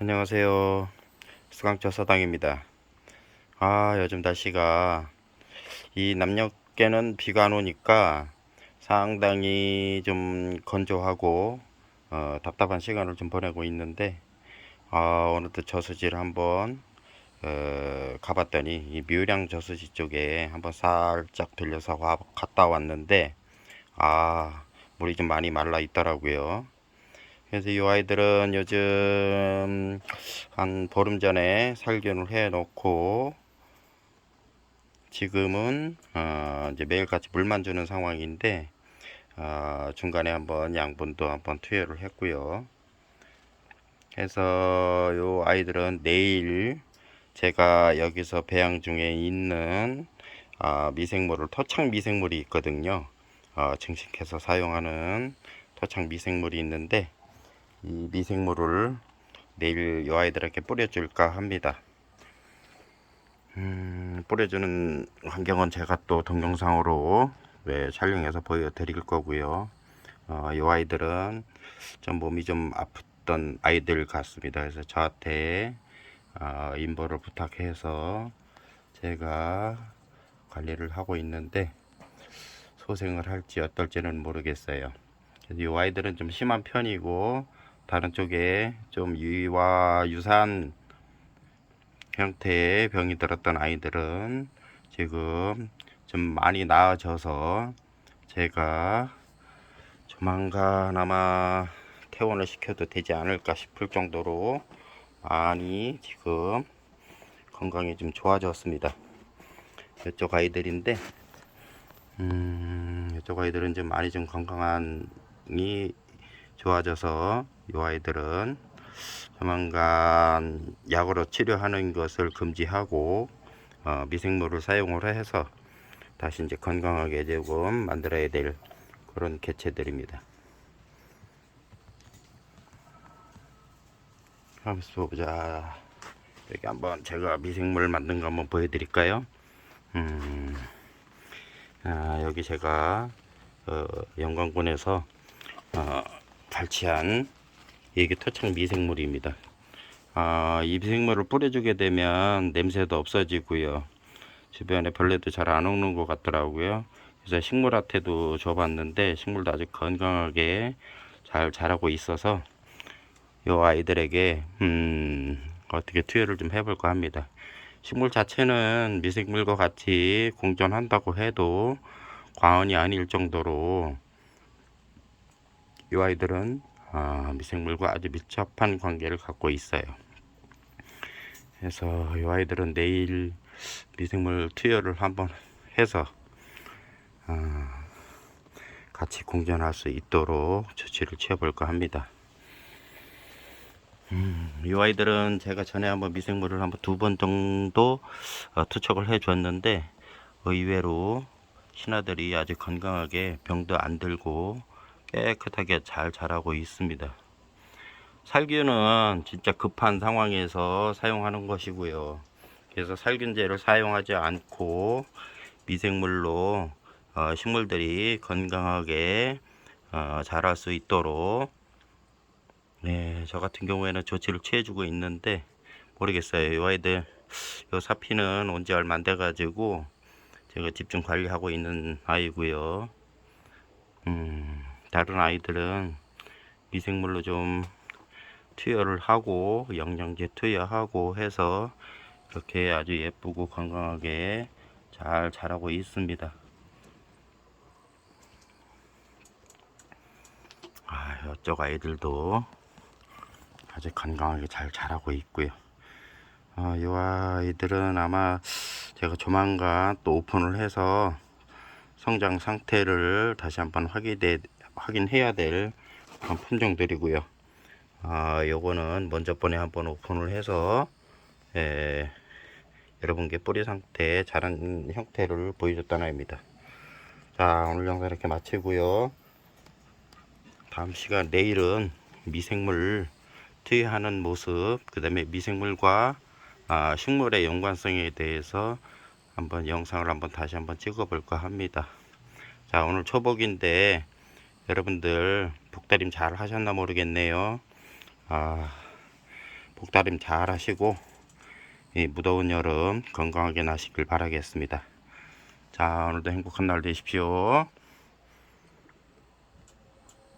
안녕하세요. 수강처 서당입니다. 아, 요즘 날씨가 이 남녘에는 비가 안 오니까 상당히 좀 건조하고 어, 답답한 시간을 좀 보내고 있는데 아, 오늘도 저수지를 한번 어, 가봤더니 이 묘량 저수지 쪽에 한번 살짝 들려서 와- 갔다 왔는데 아, 물이 좀 많이 말라 있더라고요. 그래서 이 아이들은 요즘 한 보름 전에 살균을 해 놓고 지금은 어 이제 매일같이 물만 주는 상황인데 어 중간에 한번 양분도 한번 투여를 했고요. 그래서 요 아이들은 내일 제가 여기서 배양 중에 있는 아, 미생물을 토착 미생물이 있거든요. 어, 증식해서 사용하는 토착 미생물이 있는데 이 미생물을 내일 요 아이들에게 뿌려줄까 합니다. 음, 뿌려주는 환경은 제가 또 동영상으로 네, 촬영해서 보여드릴 거고요. 어, 요 아이들은 좀 몸이 좀 아팠던 아이들 같습니다. 그래서 저한테 어, 인보를 부탁해서 제가 관리를 하고 있는데 소생을 할지 어떨지는 모르겠어요. 이 아이들은 좀 심한 편이고 다른 쪽에 좀 유와 유사한 형태의 병이 들었던 아이들은 지금 좀 많이 나아져서 제가 조만간 아마 퇴원을 시켜도 되지 않을까 싶을 정도로 많이 지금 건강이 좀 좋아졌습니다. 이쪽 아이들인데 음, 이쪽 아이들은 좀 많이 좀 건강한이 좋아져서 이 아이들은 조만간 약으로 치료하는 것을 금지하고 어, 미생물을 사용을 해서 다시 이제 건강하게 조금 만들어야 될 그런 개체들입니다. 한번 보자. 여기 한번 제가 미생물 만든 거 한번 보여드릴까요? 음, 아, 여기 제가 어, 영광군에서 어, 발치한 이게 토착 미생물입니다. 아, 이 미생물을 뿌려주게 되면 냄새도 없어지고요. 주변에 벌레도 잘 안 오는 것 같더라고요. 그래서 식물한테도 줘봤는데 식물도 아주 건강하게 잘 자라고 있어서 이 아이들에게 음, 어떻게 투여를 좀 해볼까 합니다. 식물 자체는 미생물과 같이 공존한다고 해도 과언이 아닐 정도로 이 아이들은 아, 미생물과 아주 밀접한 관계를 갖고 있어요. 그래서 이 아이들은 내일 미생물 투여를 한번 해서 아, 같이 공존할 수 있도록 조치를 취해볼까 합니다. 음, 이 아이들은 제가 전에 한번 미생물을 한번 두 번 정도 어, 투척을 해 줬는데 의외로 신하들이 아주 건강하게 병도 안 들고 깨끗하게 잘 자라고 있습니다. 살균은 진짜 급한 상황에서 사용하는 것이고요. 그래서 살균제를 사용하지 않고 미생물로 어, 식물들이 건강하게 어, 자랄 수 있도록 네, 저 같은 경우에는 조치를 취해주고 있는데 모르겠어요. 이 아이들 요 사피는 온지 얼마 안 돼 가지고 제가 집중 관리하고 있는 아이고요. 음, 다른 아이들은 미생물로 좀 투여를 하고 영양제 투여하고 해서 이렇게 아주 예쁘고 건강하게 잘 자라고 있습니다. 아, 이쪽 아이들도 아주 건강하게 잘 자라고 있고요. 아, 이 아이들은 아마 제가 조만간 또 오픈을 해서 성장 상태를 다시 한번 확인해, 확인해야 될 그런 품종들이고요. 아, 요거는 먼저 번에 한번 오픈을 해서 에, 여러분께 뿌리 상태 자란 형태를 보여줬던 아이입니다. 자, 오늘 영상 이렇게 마치고요. 다음 시간 내일은 미생물 투여하는 모습, 그 다음에 미생물과 아, 식물의 연관성에 대해서 한번 영상을 한번 다시 한번 찍어 볼까 합니다. 자, 오늘 초복인데 여러분들 복다림 잘 하셨나 모르겠네요. 아, 복다림 잘 하시고 이 무더운 여름 건강하게 나시길 바라겠습니다. 자 오늘도 행복한 날 되십시오.